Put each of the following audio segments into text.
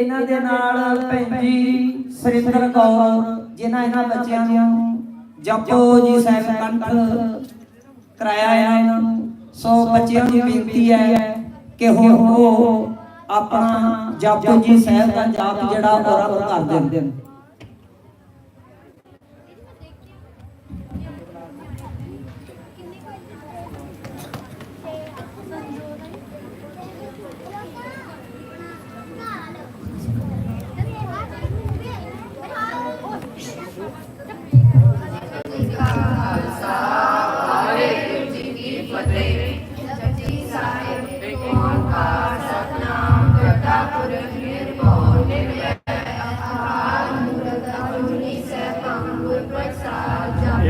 ਇਹਨਾਂ ਦੇ ਨਾਲ ਪੈਂਜੀ ਸਰਿੰਦਰ ਕੌਰ ਜਿਨ੍ਹਾਂ ਇਹਨਾਂ ਬੱਚਿਆਂ ਨੂੰ ਜਪੋ ਜੀ ਸਾਹਿਬ ਕੰਠ ਕਰਾਇਆ ਆ ਇਹਨਾਂ ਨੂੰ। ਸੋ ਬੱਚਿਆਂ ਦੀ ਬੇਨਤੀ ਹੈ ਕਿ ਹੁਣ ਉਹ ਆਪਣਾ ਜਪੋ ਜੀ ਸਾਹਿਬ ਦਾ ਜਾਪ ਜਿਹੜਾ ਉਹ ਰੱਦ ਕਰ ਦੇਣ।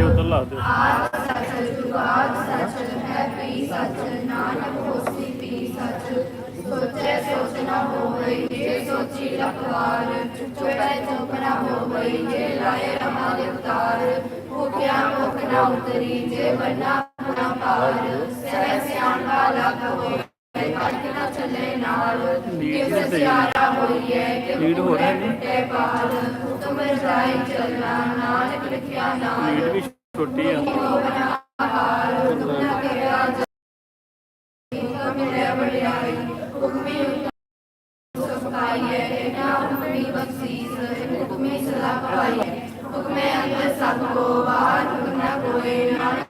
ਇਹ ਉਧਰ ਲਾ ਦਿਓ। ਆਪ ਸੱਚ ਜੁਗਾਦ ਸੱਚ ਹੈ ਪੀ ਸੱਚ ਨਾਨਕ ਹੋਸੀ ਪੀ ਸੱਚ ਸੋਚੇ ਸੋਚ ਨਾ ਹੋਵੇ ਜੇ ਸੋਚੀ ਲਖਵਾਰ ਚੁਪੈ ਚੁਪ ਨਾ ਹੋਵੇ ਜੇ ਲਾਏ ਰਮਾ ਦੇ ਉਤਾਰ ਭੁਖਿਆ ਮੁਖ ਨਾ ਉਤਰੀ ਜੇ ਬੰਨਾ ਨਾ ਪਾਰ ਸਹਿ ਸਿਆਣ ਵਾਲਾ ਹੋਵੇ ਚੱਲੇ ਨਾਲ ਕਿਸ ਸਿਆਰਾ ਹੋਈਏ ਕਿ ਹੋ ਰਹੇ ਨੇ? ਤੇ ਪਾਲ ਹੁਕਮ ਰਜ਼ਾਈ ਚੱਲਣਾ ਪਲੇਟ ਵੀ ਛੋਟੀ ਆ ਹੁਕਮੇ ਸਲਾਹ ਪਾਈਏ ਹੁਕਮੇ ਅੰਦਰ ਸਭ ਕੋ ਬਾਹਰ ਹੁਕਮ ਨਾ ਕੋਈ ਨਾਨਕ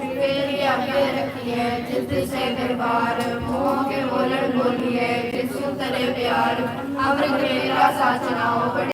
आगे रखिए जिस से दरबार मोह के बोलन बोलिए जिस तले प्यार अमृत मेरा साचनाओ